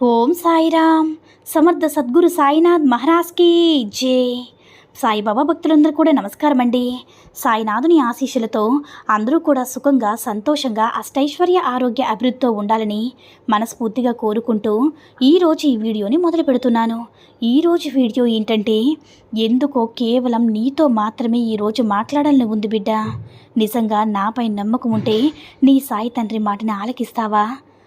Om Sairam. సమర్థ సద్గురు సాయినాథ్ మహారాజ్కి జై. సాయిబాబా భక్తులందరూ కూడా నమస్కారం అండి. సాయినాథుని ఆశీస్సులతో అందరూ కూడా సుఖంగా సంతోషంగా అష్టైశ్వర్య ఆరోగ్య అభివృద్ధితో ఉండాలని మనస్ఫూర్తిగా కోరుకుంటూ ఈరోజు ఈ వీడియోని మొదలు పెడుతున్నాను. ఈరోజు వీడియో ఏంటంటే ఎందుకో కేవలం నీతో మాత్రమే ఈరోజు మాట్లాడాలని ఉంది బిడ్డ. నిజంగా నాపై నమ్మకం ఉంటే నీ సాయి తండ్రి మాటని ఆలకిస్తావా?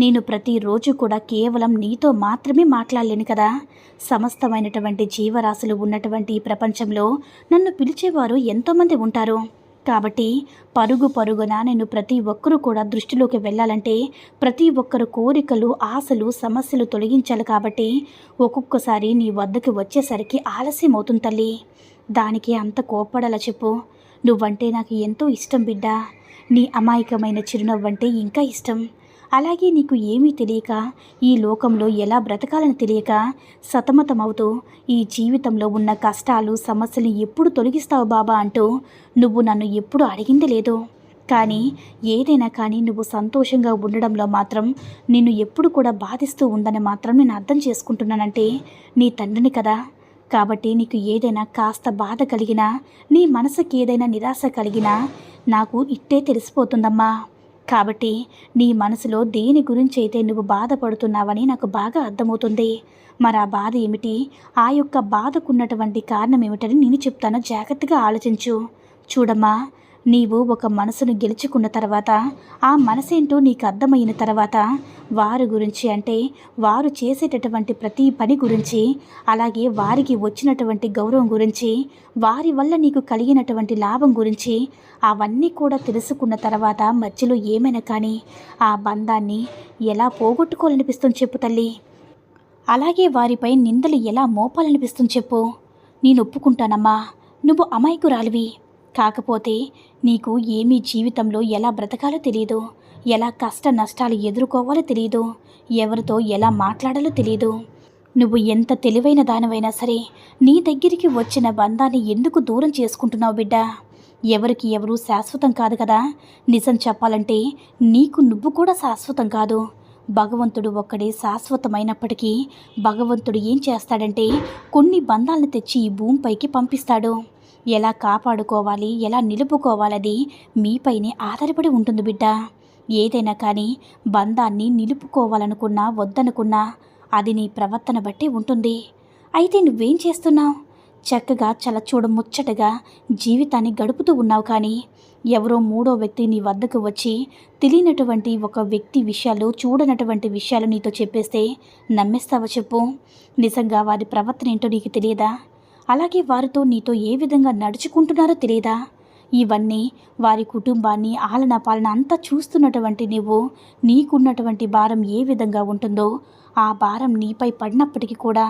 నేను ప్రతిరోజు కూడా కేవలం నీతో మాత్రమే మాట్లాడలేను కదా. సమస్తమైనటువంటి జీవరాశులు ఉన్నటువంటి ఈ ప్రపంచంలో నన్ను పిలిచేవారు ఎంతోమంది ఉంటారు. కాబట్టి పరుగు పరుగున నేను ప్రతి ఒక్కరూ కూడా దృష్టిలోకి వెళ్ళాలంటే ప్రతి ఒక్కరు కోరికలు ఆశలు సమస్యలు తొలగించాలి కాబట్టి ఒక్కొక్కసారి నీ వద్దకు వచ్చేసరికి ఆలస్యం అవుతుంది తల్లి. దానికి అంత కోప్పడాల చెప్పు. నువ్వంటే నాకు ఎంతో ఇష్టం బిడ్డ. నీ అమాయకమైన చిరునవ్వంటే ఇంకా ఇష్టం. అలాగే నీకు ఏమీ తెలియక ఈ లోకంలో ఎలా బ్రతకాలని తెలియక సతమతమవుతూ ఈ జీవితంలో ఉన్న కష్టాలు సమస్యలు ఎప్పుడు తొలగిస్తావు బాబా అంటూ నువ్వు నన్ను ఎప్పుడు అడిగింది లేదు. కానీ ఏదైనా కానీ నువ్వు సంతోషంగా ఉండడంలో మాత్రం నిన్ను ఎప్పుడు కూడా బాధిస్తూ ఉందని మాత్రం నేను అర్థం చేసుకుంటున్నానంటే నీ తండ్రిని కదా. కాబట్టి నీకు ఏదైనా కాస్త బాధ కలిగినా నీ మనసుకి ఏదైనా నిరాశ కలిగినా నాకు ఇట్టే తెలిసిపోతుందమ్మా. కాబట్టి నీ మనసులో దేని గురించి అయితే నువ్వు బాధపడుతున్నావని నాకు బాగా అర్థమవుతుంది. మరి ఆ బాధ ఏమిటి? ఆ యొక్క బాధకున్నటువంటి కారణం ఏమిటని నేను చెప్తాను. జాగ్రత్తగా ఆలోచించు. చూడమ్మా నీవు ఒక మనసును గెలుచుకున్న తర్వాత ఆ మనసేంటో నీకు అర్థమైన తర్వాత వారి గురించి అంటే వారు చేసేటటువంటి ప్రతి పని గురించి అలాగే వారికి వచ్చినటువంటి గౌరవం గురించి వారి వల్ల నీకు కలిగినటువంటి లాభం గురించి అవన్నీ కూడా తెలుసుకున్న తర్వాత మధ్యలో ఏమైనా కానీ ఆ బంధాన్ని ఎలా పోగొట్టుకోవాలనిపిస్తుంది చెప్పు తల్లి. అలాగే వారిపై నిందలు ఎలా మోపాలనిపిస్తుంది చెప్పు. నేను ఒప్పుకుంటానమ్మా. నువ్వు అమాయకురాలివి. కాకపోతే నీకు ఏమీ జీవితంలో ఎలా బ్రతకాలో తెలియదు ఎలా కష్ట నష్టాలు ఎదుర్కోవాలో తెలియదు ఎవరితో ఎలా మాట్లాడాలో తెలియదు నువ్వు ఎంత తెలివైన దానివైనా సరే నీ దగ్గరికి వచ్చిన బంధాన్ని ఎందుకు దూరం చేసుకుంటున్నావు బిడ్డ? ఎవరికి ఎవరు శాశ్వతం కాదు కదా. నిజం చెప్పాలంటే నీకు నువ్వు కూడా శాశ్వతం కాదు. భగవంతుడు ఒక్కడే శాశ్వతమైనప్పటికీ భగవంతుడు ఏం చేస్తాడంటే కొన్ని బంధాలను తెచ్చి ఈ భూమిపైకి పంపిస్తాడు. ఎలా కాపాడుకోవాలి ఎలా నిలుపుకోవాలది మీపైనే ఆధారపడి ఉంటుంది బిడ్డ. ఏదైనా కానీ బంధాన్ని నిలుపుకోవాలనుకున్నా వద్దనుకున్నా అది నీ ప్రవర్తన బట్టి ఉంటుంది. అయితే నువ్వేం చేస్తున్నావు? చక్కగా చాలా ముచ్చటగా జీవితాన్ని గడుపుతూ ఉన్నావు కానీ ఎవరో మూడో వ్యక్తి నీ వద్దకు వచ్చి తెలియనటువంటి ఒక వ్యక్తి విషయాలు చూడనటువంటి విషయాలు నీతో చెప్పేస్తే నమ్మేస్తావా చెప్పు? నిజంగా వారి ప్రవర్తన ఏంటో నీకు తెలియదా? అలాగే వారితో నీతో ఏ విధంగా నడుచుకుంటున్నారో తెలియదా ఇవన్నీ వారి కుటుంబాన్ని ఆలన పాలన అంతా చూస్తున్నటువంటి నువ్వు నీకున్నటువంటి భారం ఏ విధంగా ఉంటుందో ఆ భారం నీపై పడినప్పటికీ కూడా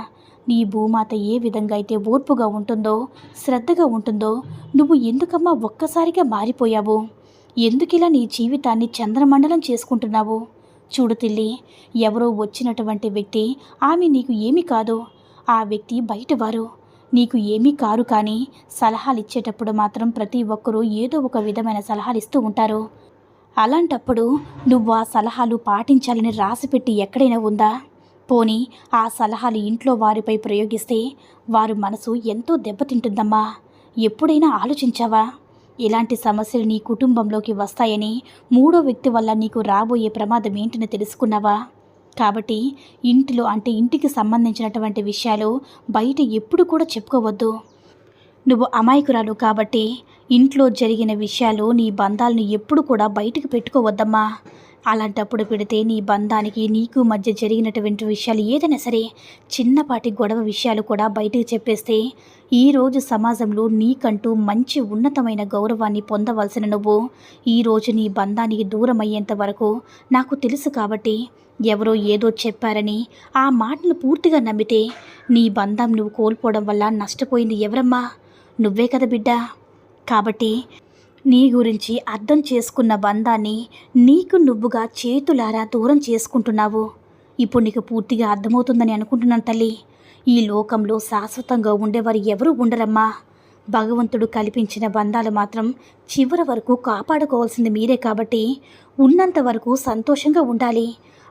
నీ భూమాత ఏ విధంగా అయితే ఓర్పుగా ఉంటుందో శ్రద్ధగా ఉంటుందో నువ్వు ఎందుకమ్మా ఒక్కసారిగా మారిపోయావు? ఎందుకిలా నీ జీవితాన్ని చంద్రమండలం చేసుకుంటున్నావు? చూడు తిల్లి ఎవరో వచ్చినటువంటి వ్యక్తి ఆమె నీకు ఏమీ కాదు. ఆ వ్యక్తి బయటవారు. నీకు ఏమీ కారు కానీ సలహాలు ఇచ్చేటప్పుడు మాత్రం ప్రతి ఒక్కరూ ఏదో ఒక విధమైన సలహాలు ఇస్తూ ఉంటారు. అలాంటప్పుడు నువ్వు ఆ సలహాలు పాటించాలని రాసిపెట్టి ఎక్కడైనా ఉందా? పోని ఆ సలహాలు ఇంట్లో వారిపై ప్రయోగిస్తే వారు మనసు ఎంతో దెబ్బతింటుందమ్మా. ఎప్పుడైనా ఆలోచించావా? ఇలాంటి సమస్యలు నీ కుటుంబంలోకి వస్తాయని మూడో వ్యక్తి వల్ల నీకు రాబోయే ప్రమాదం ఏంటని తెలుసుకున్నావా? కాబట్టి ఇంటిలో అంటే ఇంటికి సంబంధించినటువంటి విషయాలు బయట ఎప్పుడు కూడా చెప్పుకోవద్దు. నువ్వు అమాయకురాలు కాబట్టి ఇంట్లో జరిగిన విషయాలు నీ బంధాలను ఎప్పుడు కూడా బయటకు పెట్టుకోవద్దమ్మా. అలాంటప్పుడు పెడితే నీ బంధానికి నీకు మధ్య జరిగినటువంటి విషయాలు ఏదైనా సరే చిన్నపాటి గొడవ విషయాలు కూడా బయటకు చెప్పేస్తే ఈరోజు సమాజంలో నీకంటూ మంచి ఉన్నతమైన గౌరవాన్ని పొందవలసిన నువ్వు ఈరోజు నీ బంధానికి దూరం అయ్యేంత వరకు నాకు తెలుసు కాబట్టి ఎవరో ఏదో చెప్పారని ఆ మాటను పూర్తిగా నమ్మితే నీ బంధం నువ్వు కోల్పోవడం వల్ల నష్టపోయింది ఎవరమ్మా? నువ్వే కదా బిడ్డ? కాబట్టి నీ గురించి అర్థం చేసుకున్న బంధాన్ని నీకు నువ్వుగా చేతులారా దూరం చేసుకుంటున్నావు. ఇప్పుడు నీకు పూర్తిగా అర్థమవుతుందని అనుకుంటున్నాను తల్లి. ఈ లోకంలో శాశ్వతంగా ఉండేవారు ఎవరు ఉండరమ్మా. భగవంతుడు కల్పించిన బంధాలు మాత్రం చివరి వరకు కాపాడుకోవాల్సింది మీరే కాబట్టి ఉన్నంత వరకు సంతోషంగా ఉండాలి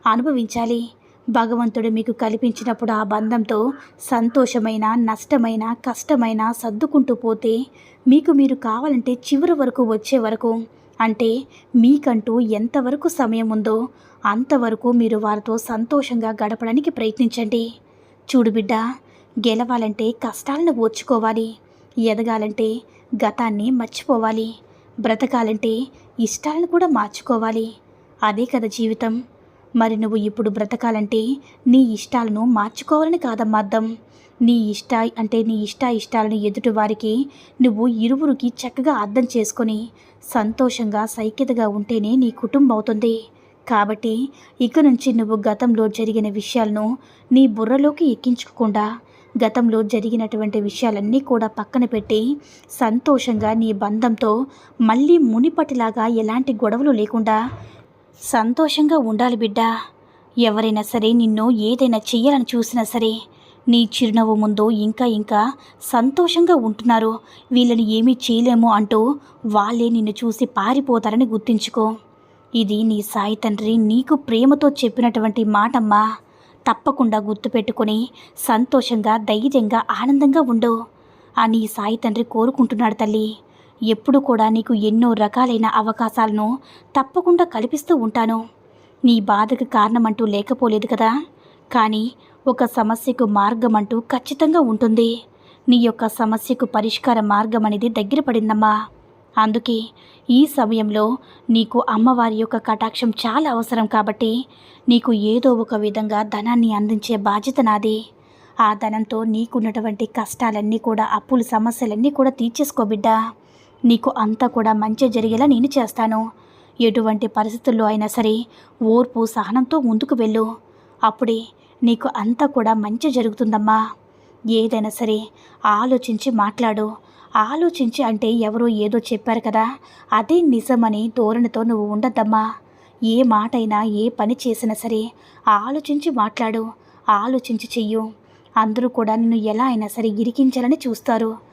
అనుభవించాలి భగవంతుడు మీకు కల్పించినప్పుడు ఆ బంధంతో సంతోషమైన నష్టమైన కష్టమైన సర్దుకుంటూ పోతే మీకు మీరు కావాలంటే చివరి వరకు వచ్చే వరకు అంటే మీకంటూ ఎంతవరకు సమయం ఉందో అంతవరకు మీరు వారితో సంతోషంగా గడపడానికి ప్రయత్నించండి. చూడు బిడ్డ గెలవాలంటే కష్టాలను ఓర్చుకోవాలి. ఎదగాలంటే గతాన్ని మర్చిపోవాలి. బ్రతకాలంటే ఇష్టాలను కూడా మార్చుకోవాలి. అదే కదా జీవితం. మరి నువ్వు ఇప్పుడు బ్రతకాలంటే నీ ఇష్టాలను మార్చుకోవాలని కాదమ్మా అర్థం నీ ఇష్ట అంటే నీ ఇష్ట ఇష్టాలను ఎదుటి వారికి నువ్వు ఇరువురికి చక్కగా అర్థం చేసుకొని సంతోషంగా సైక్యతగా ఉంటేనే నీ కుటుంబం అవుతుంది. కాబట్టి ఇక నుంచి నువ్వు గతంలో జరిగిన విషయాలను నీ బుర్రలోకి ఎక్కించుకోకుండా గతంలో జరిగినటువంటి విషయాలన్నీ కూడా పక్కన పెట్టి సంతోషంగా నీ బంధంతో మళ్ళీ మునిపటిలాగా ఎలాంటి గొడవలు లేకుండా సంతోషంగా ఉండాలి బిడ్డా. ఎవరైనా సరే నిన్ను ఏదైనా చెయ్యాలని చూసినా సరే నీ చిరునవ్వు ముందు ఇంకా ఇంకా సంతోషంగా ఉంటున్నారు. వీళ్ళని ఏమీ చేయలేము అంటూ వాళ్ళే నిన్ను చూసి పారిపోతారని గుర్తించుకో. ఇది నీ సాయి తండ్రి నీకు ప్రేమతో చెప్పినటువంటి మాటమ్మా. తప్పకుండా గుర్తుపెట్టుకొని సంతోషంగా ధైర్యంగా ఆనందంగా ఉండు అని సాయి తండ్రి కోరుకుంటున్నాడు తల్లి. ఎప్పుడు కూడా నీకు ఎన్నో రకాలైన అవకాశాలను తప్పకుండా కల్పిస్తూ ఉంటాను. నీ బాధకు కారణమంటూ లేకపోలేదు కదా? కానీ ఒక సమస్యకు మార్గం అంటూ ఖచ్చితంగా ఉంటుంది. నీ యొక్క సమస్యకు పరిష్కార మార్గం అనేది దగ్గర పడిందమ్మా. అందుకే ఈ సమయంలో నీకు అమ్మవారి యొక్క కటాక్షం చాలా అవసరం కాబట్టి నీకు ఏదో ఒక విధంగా ధనాన్ని అందించే బాధ్యత నాది. ఆ ధనంతో నీకున్నటువంటి కష్టాలన్నీ కూడా అప్పుల సమస్యలన్నీ కూడా తీర్చేసుకో బిడ్డా. నీకు అంతా కూడా మంచి జరిగేలా నేను చేస్తాను. ఎటువంటి పరిస్థితుల్లో అయినా సరే ఓర్పు సహనంతో ముందుకు వెళ్ళు. అప్పుడే నీకు అంతా కూడా మంచి జరుగుతుందమ్మా. ఏదైనా సరే ఆలోచించి మాట్లాడు. ఆలోచించి అంటే ఎవరో ఏదో చెప్పారు కదా అదే నిజమని ధోరణితో నువ్వు ఉండద్దమ్మా. ఏ మాటైనా ఏ పని చేసినా సరే ఆలోచించి మాట్లాడు. ఆలోచించి చెయ్యు. అందరూ కూడా నిన్ను ఎలా అయినా సరే ఇరికించాలని చూస్తారు.